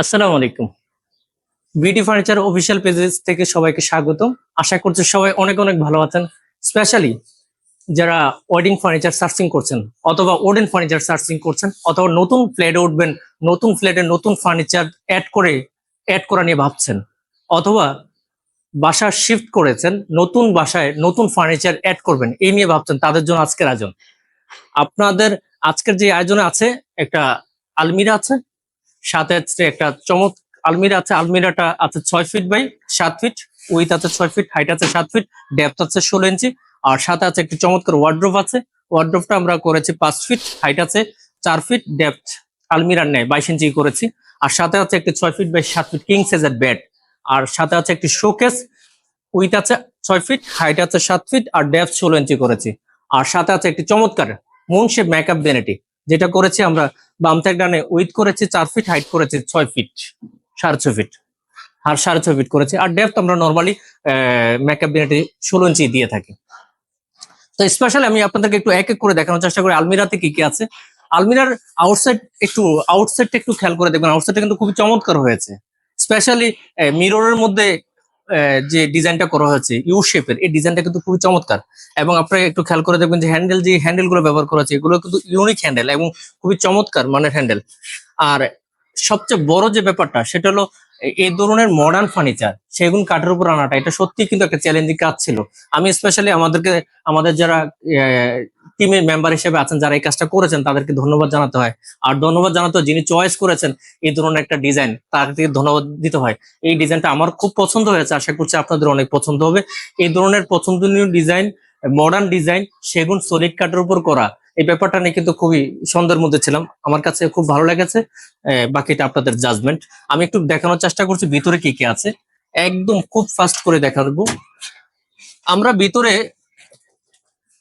আসসালামু আলাইকুম। Beauty furniture official pages থেকে সবাইকে স্বাগতম। আশা করছি সবাই অনেক অনেক ভালো আছেন। স্পেশালি যারা ওয়েডিং ফার্নিচার সার্চিং করছেন অথবা ওডেন ফার্নিচার সার্চিং করছেন অথবা নতুন ফ্ল্যাটে উঠবেন, নতুন ফ্ল্যাটে নতুন ফার্নিচার অ্যাড করে অ্যাড করা নিয়ে ভাবছেন অথবা বাসা শিফট করেছেন, নতুন বাসায় নতুন ফার্নিচার অ্যাড করবেন, এই নিয়ে ভাবছেন, তাদের জন্য আজকের আয়োজন। আপনাদের আজকের যে আয়োজনে আছে, একটা আলমিরা আছে সাথে আছে একটা চমক আলমিরা আছে, আলমিরাটা আছে ছয় ফিট বাই সাত ফিট উইথ আছে ছয় ফিট হাইট আছে সাত ফিট ডেপথ আছে ষোলো ইঞ্চি আর সাথে আছে একটি চমৎকার ওয়ার্ড্রোভ আছে। ওয়ার্ড্রোভটা আমরা করেছি পাঁচ ফিট হাইট আছে চার ফিট ডেপথ আলমিরার নেয় বাইশ ইঞ্চি করেছি। আর সাথে আছে একটি ছয় ফিট বাই সাত ফিট কিং সাইজের বেড আর সাথে আছে একটি শোকেস উইথ আছে ছয় ফিট হাইট আছে সাত ফিট আর ডেপথ ষোলো ইঞ্চি করেছি। আর সাথে আছে একটি চমৎকার মুনশেপ মেকআপ ভ্যানিটি যেটা করেছি আমরা বাম থেকে ডানে উইথ করেছি চার ফিট হাইট করেছি ছয় ফিট সাড়ে ছয় ফিট আর সাড়ে ছয় ফিট করেছি। আর ডেপথ আমরা নর্মালি মেকআপ ভ্যানিটি ষোলো ইঞ্চি দিয়ে থাকি। তো স্পেশালি আমি আপনাদেরকে একটু এক এক করে দেখানোর চেষ্টা করি, আলমিরাতে কি কি আছে। আলমিরার আউটসাইড একটু আউটসাইডটা একটু খেয়াল করে দেখবেন আউটসাইডটা কিন্তু খুবই চমৎকার হয়েছে। স্পেশালি মিররের মধ্যে যে ডিজাইনটা করা হয়েছে ইউ শেপের এই ডিজাইনটা কিন্তু খুবই চমৎকার। এবং আপনারা একটু খেয়াল করে দেখবেন যে হ্যান্ডেল যে হ্যান্ডেলগুলো ব্যবহার করা হয়েছে, এগুলো কিন্তু ইউনিক হ্যান্ডেল এবং খুবই চমৎকার মানের হ্যান্ডেল আর সবচেয়ে বড় যে ব্যাপারটা, সেটা হলো এই ধরনের মডার্ন ফার্নিচার সেগুন কাঠের উপর আনাটা, এটা সত্যি কিন্তু একটা চ্যালেঞ্জিং কাজ ছিল। আমি স্পেশালি আমাদেরকে, আমাদের যারা টিমের মেম্বার হিসেবে আছেন, যারা এই কাজটা করেছেন, তাদেরকে ধন্যবাদ জানাতে হয়। আর ধন্যবাদ জানাতে যিনি চয়েস করেছেন, এই ধরনের একটা ডিজাইন তাকে ধন্যবাদ দিতে হয়। এই ডিজাইনটা আমার খুব পছন্দ হয়েছে, আশা করছি আপনাদের অনেক পছন্দ হবে। এই ধরনের পছন্দনীয় ডিজাইন মডার্ন ডিজাইন সেগুন সলিড কাঠের উপর করা। এই ব্যাপারটা নিয়ে কিন্তু খুবই সন্দেহের মধ্যে ছিলাম। আমার কাছে খুব ভালো লেগেছে। বাকিটা আপনাদের জাজমেন্ট আমি একটু দেখানোর চেষ্টা করছি ভিতরে কি কি আছে। একদম খুব ফাস্ট করে দেখাবো। আমরা ভিতরে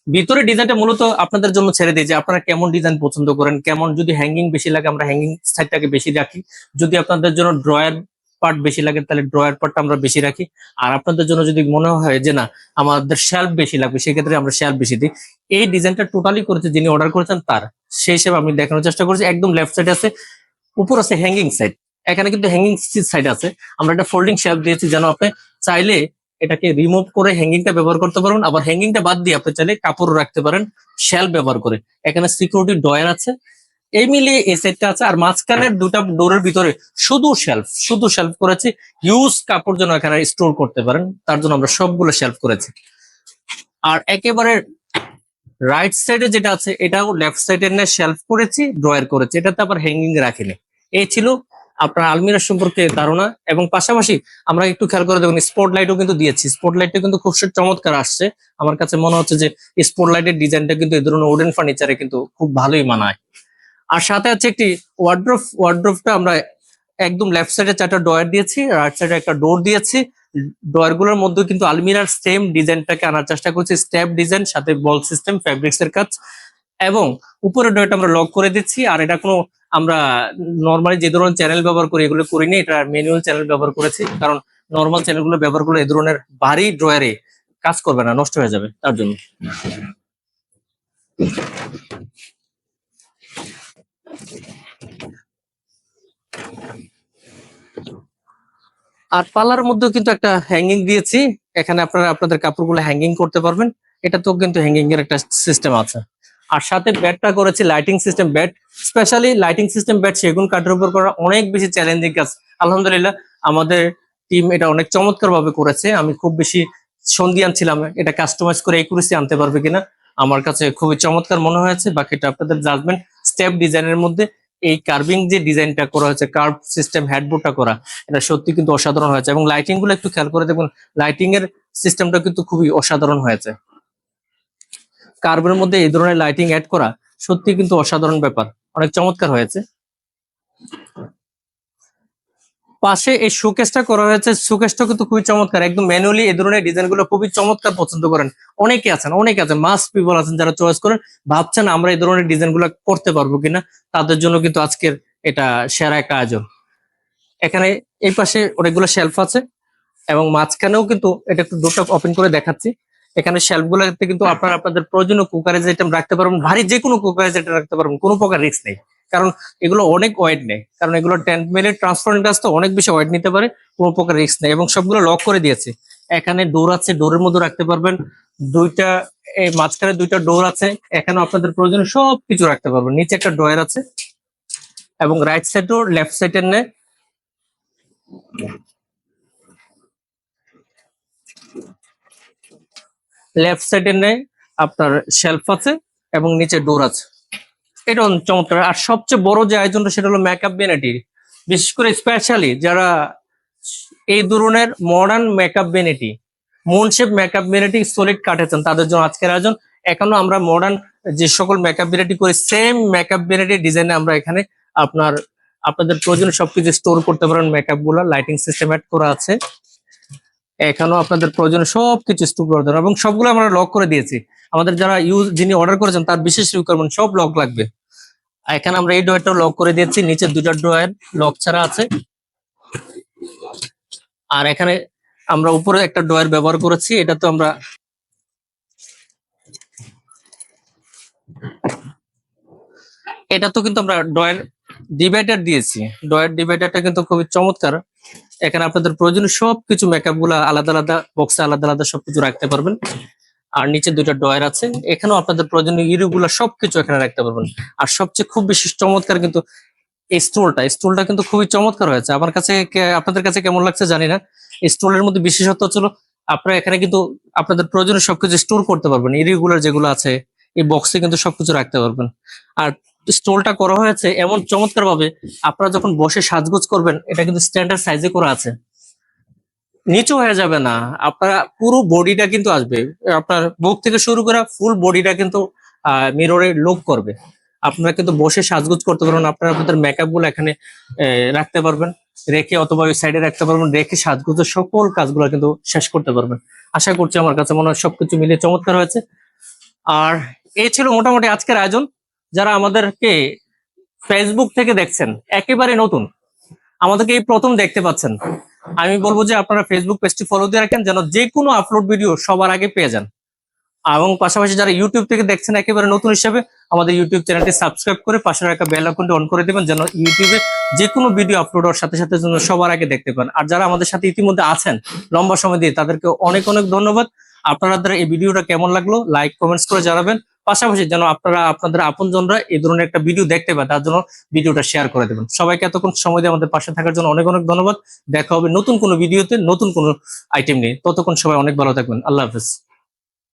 ভিতরে ডিজাইনটা মূলত আপনাদের জন্য ছেড়ে দিই যে আপনারা কেমন ডিজাইন পছন্দ করেন, কেমন যদি হ্যাঙ্গিং বেশি লাগে আমরা হ্যাঙ্গিং সাইডটাকে বেশি রাখি। যদি আপনাদের জন্য ড্রয়ার পার্ট বেশি লাগে তাহলে ড্রয়ার পার্টটা আমরা বেশি রাখি। আর আপনাদের জন্য যদি মনে হয় যে না, আমাদের শেলফ বেশি লাগবে, সেক্ষেত্রে আমরা শেলফ বেশি দিই। এই ডিজাইনটা টোটালি করেছে, যিনি অর্ডার করেছেন তার। সেই হিসেবে আমি দেখানোর চেষ্টা করছি, একদম লেফট সাইড আছে, উপর আছে হ্যাঙ্গিং সাইড এখানে কিন্তু হ্যাঙ্গিং সাইড আছে। আমরা একটা ফোল্ডিং শেলফ দিয়েছি যেন আপনি চাইলে এটাকে রিমুভ করে হ্যাঙ্গিংটা ব্যবহার করতে পারবেন আবার হ্যাঙ্গিংটা বাদ দিয়ে আপনি চাইলে কাপড় রাখতে পারেন শেল ব্যবহার করে। এখানে সিকিউরিটি ডয়ার আছে। এই মিলিয়ে এই সেটটা আছে। আর মাঝখানের দুটা ডোরের ভিতরে শুধু শেলফ শুধু শেলফ করেছি। ইউজ কাপড় যেন এখানে স্টোর করতে পারেন, তার জন্য আমরা সবগুলো শেলফ করেছি। আর একেবারে রাইট সাইডে যেটা আছে, এটাও লেফট সাইডে নিয়ে শেলফ করেছি, ড্রয়ার করেছি। এটাতে আবার হ্যাঙ্গিং রাখিনি। এই ছিল আপনার আলমিরা সম্পর্কে ধারণা এবং পাশাপাশি আমরা একটু খেয়াল করে দেখুন স্পট লাইটও কিন্তু দিয়েছি। স্পট লাইটটা কিন্তু খুব চমৎকার আসছে। আমার কাছে মনে হচ্ছে যে স্পট লাইটের ডিজাইনটা কিন্তু এই ধরনের উডেন ফার্নিচারে কিন্তু খুব ভালোই মানায়। আর সাথে আছে একটি ওয়ার্ড্রোফ ওয়ার্ড্রোফটা আমরা একদম লেফট সাইডে চারটা ডয়ার দিয়েছি রাইট সাইডে একটা ডোর দিয়েছি। ডয়ারগুলোর মধ্যে কিন্তু আলমিরার সেম ডিজাইনটাকে আনার চেষ্টা করছি স্টেপ ডিজাইন সাথে বল সিস্টেম ফ্যাব্রিক্স এর কাজ। এবং উপরের ডয়ারটা আমরা লক করে দিচ্ছি। আর এটা কোনো আমরা নর্মালি যে ধরনের চ্যানেল ব্যবহার করি, এগুলো করিনি, এটা ম্যানুয়াল চ্যানেল ব্যবহার করেছি। কারণ নর্মাল চ্যানেলগুলো ব্যবহার করলে এই ধরনের ভারী ড্রয়ারে কাজ করবে না, নষ্ট হয়ে যাবে, তার জন্য। আর পাল্লার মধ্যেও কিন্তু একটা হ্যাঙ্গিং দিয়েছি। এখানে আপনারা আপনাদের কাপড়গুলো হ্যাঙ্গিং করতে পারবেন। এটা তো কিন্তু হ্যাঙ্গিং এর একটা সিস্টেম আছে। আর সাথে ব্যাটটা করেছি লাইটিং সিস্টেম ব্যাট স্পেশালি লাইটিং সিস্টেম ব্যাট সেগুন কাঠের উপর করা অনেক বেশি চ্যালেঞ্জিং কাজ। আলহামদুলিল্লাহ, আমাদের টিম এটা অনেক চমৎকার ভাবে করেছে। আমি খুব বেশি সন্দিয়ান ছিলাম, এটা কাস্টমাইজ করে একুরেসি আনতে পারবে কিনা, আমার কাছে খুবই চমৎকার মনে হয়েছে। বাকিটা আপনাদের জাজমেন্ট স্টেপ ডিজাইনের মধ্যে এই কার্ভিং যে ডিজাইনটা করা হয়েছে কার্ভ সিস্টেম হেডবোর্ডটা করা, এটা সত্যি কিন্তু অসাধারণ হয়েছে। এবং লাইটিংগুলো একটু খেয়াল করে দেখুন লাইটিং এর সিস্টেমটা কিন্তু খুবই অসাধারণ হয়েছে। কার্ভের মধ্যে এই ধরনের লাইটিং অ্যাড করা সত্যি কিন্তু অসাধারণ ব্যাপার। অনেক চমৎকার হয়েছে। পাশে এই শোকেসটা করা হয়েছে। শোকেসটা কিন্তু খুবই চমৎকার। একদম ম্যানুয়ালি এই ধরনের ডিজাইনগুলো খুবই চমৎকার পছন্দ করেন। অনেকে আছেন অনেকে আছেন মাস পিপল আছেন যারা চয়েস করেন, ভাবছেন আমরা এই ধরনের ডিজাইনগুলো করতে পারব কিনা। তাদের জন্য কিন্তু আজকের এটা সেরা একটা আয়োজন। এখানে এই পাশে অনেকগুলো শেলফ আছে এবং মাঝখানেও কিন্তু এটা একটু ডোরটা ওপেন করে দেখাচ্ছি। এখানে শেলফ গুলোতে কিন্তু আপনারা আপনাদের প্রয়োজনীয় কুকারেজ আইটেম রাখতে পারবেন, ভারী যে কোনো কুকারেজ আইটেম রাখতে পারবেন, কোনো প্রকার রিস্ক নেই। কারণ এগুলো অনেক ওয়েট নেয় কারণ এগুলো টেন মিনিট ট্রান্সপারেন্ট গ্লাস তো অনেক বেশি ওয়েট নিতে পারে, কোনো প্রকার রিস্ক নেই। এবং সবগুলো লক করে দিয়েছে। এখানে ডোর আছে ডোরের মধ্যে রাখতে পারবেন। দুইটা, এই মাঝখানে দুইটা ডোর আছে। এখানে আপনাদের প্রয়োজনে সব কিছু রাখতে পারবেন। নিচে একটা ড্রয়ার আছে। এবং রাইট সাইডও লেফট সাইডের নেয় লেফট সাইডে নেই, আপনার শেলফ আছে এবং নিচে ডোর আছে। এটা চমৎকার। আর সবচেয়ে বড় যে আয়োজনটা সেটা হলো মেকআপ বেনেটি বিশেষ করে স্পেশালি যারা এই ধরনের modern makeup vanity moon shape makeup vanity solid কাটেছেন, তাদের জন্য আজকের আয়োজন। এখনও আমরা মডার্ন যে সকল মেকআপ বেনেটি করি সেম মেকআপ বেনেটি ডিজাইনে আমরা এখানে আপনার, আপনাদের প্রয়োজনীয় সবকিছু স্টোর করতে পারেন। মেকআপগুলা লাইটিং সিস্টেম অ্যাড করা আছে। এখানেও আপনাদের প্রয়োজন সবকিছু স্টোর করে। দেবেন এবং সবগুলো আমরা লক করে দিয়েছি। আমাদের যারা ইউজ যিনি অর্ডার করেছেন, তার বিশেষ রিকোয়ারমেন্ট সব লক লাগবে। এখানে আমরা এই ড্রয়ারটা লক করে দিয়েছি। নিচে দুইটা ড্রয়ার লক ছাড়া আছে। আর এখানে আমরা উপরে একটা ড্রয়ার ব্যবহার করেছি। এটা তো আমরা এটা তো কিন্তু আমরা ড্রয়ার ডিভাইডার দিয়েছি। ড্রয়ার ডিভাইডারটা কিন্তু খুবই চমৎকার। এখানে আপনাদের প্রয়োজনীয় সবকিছু মেকআপগুলা আলাদা আলাদা বক্সে আলাদা আলাদা সবকিছু রাখতে পারবেন। আর নিচে দুইটা ড্রয়ার আছে। এখানেও আপনাদের প্রয়োজনীয় ইউরিগুলা সবকিছু এখানে রাখতে পারবেন। আর সবচেয়ে খুব বেশি চমৎকার কিন্তু এই স্টোলটা স্টোলটা কিন্তু খুবই চমৎকার হয়েছে। আমার কাছে আপনাদের কাছে কেমন লাগছে জানি না। স্টোলের মধ্যে বিশেষত্ব ছিল আপনারা এখানে কিন্তু আপনাদের প্রয়োজনীয় সবকিছু স্টোর করতে পারবেন। ইরিগুলার যেগুলো আছে, এই বক্সে কিন্তু সবকিছু রাখতে পারবেন। আর স্টোলটা করা হয়েছে এমন চমৎকার ভাবে আপনারা যখন বসে সাজগোজ করবেন, এটা কিন্তু স্ট্যান্ডার্ড সাইজে করা আছে। নিচু হয়ে যাবে না। আপনারা পুরো বডিটা কিন্তু আসবে। আপনার বুক থেকে শুরু করে ফুল বডিটা কিন্তু মিররে লুক করবে। আপনারা কিন্তু বসে সাজগোজ করতে পারবেন, আপনারা আপনাদের মেকআপগুলো এখানে রাখতে পারবেন। রেখে অথবা ওই সাইডে রাখতে পারবেন। রেখে সাজগোজের সকল কাজগুলো কিন্তু শেষ করতে পারবেন। আশা করছি আমার কাছে মনে হয় সবকিছু মিলিয়ে চমৎকার হয়েছে। আর এই ছিল মোটামুটি আজকের আয়োজন। যারা আমাদেরকে ফেসবুক থেকে দেখছেন, একেবারে নতুন, আমাদেরকে এই প্রথম দেখতে পাচ্ছেন। আমি বলব যে আপনারা ফেসবুক পেজটি ফলো দিয়ে রাখেন, যেন যে কোনো আপলোড ভিডিও সবার আগে পেয়ে যান। এবং পাশাপাশি যারা ইউটিউব থেকে দেখছেন, একেবারে নতুন হিসেবে, আমাদের ইউটিউব চ্যানেলটি সাবস্ক্রাইব করে পাশে রাখা বেল আইকনটি অন করে দেবেন, যেন ইউটিউবে যে কোনো ভিডিও আপলোড হওয়ার সাথে সাথে যেন সবার আগে দেখতে পান। আর যারা আমাদের সাথে ইতিমধ্যে আছেন, লম্বা সময় দিয়ে, তাদেরকে অনেক অনেক ধন্যবাদ। আপনাদের এই ভিডিওটা কেমন লাগল লাইক কমেন্টস করে জানাবেন। পাশাপাশি যেন আপনারা, আপনাদের আপনজনরা এই ধরনের একটা ভিডিও দেখতে পায়, তার জন্য ভিডিওটা শেয়ার করে দেবেন। সবাইকে এতক্ষণ সময় দিয়ে আমাদের পাশে থাকার জন্য অনেক অনেক ধন্যবাদ। দেখা হবে নতুন কোনো ভিডিওতে নতুন কোনো আইটেম নিয়ে। ততক্ষণ সবাই অনেক ভালো থাকবেন। আল্লাহ হাফেজ।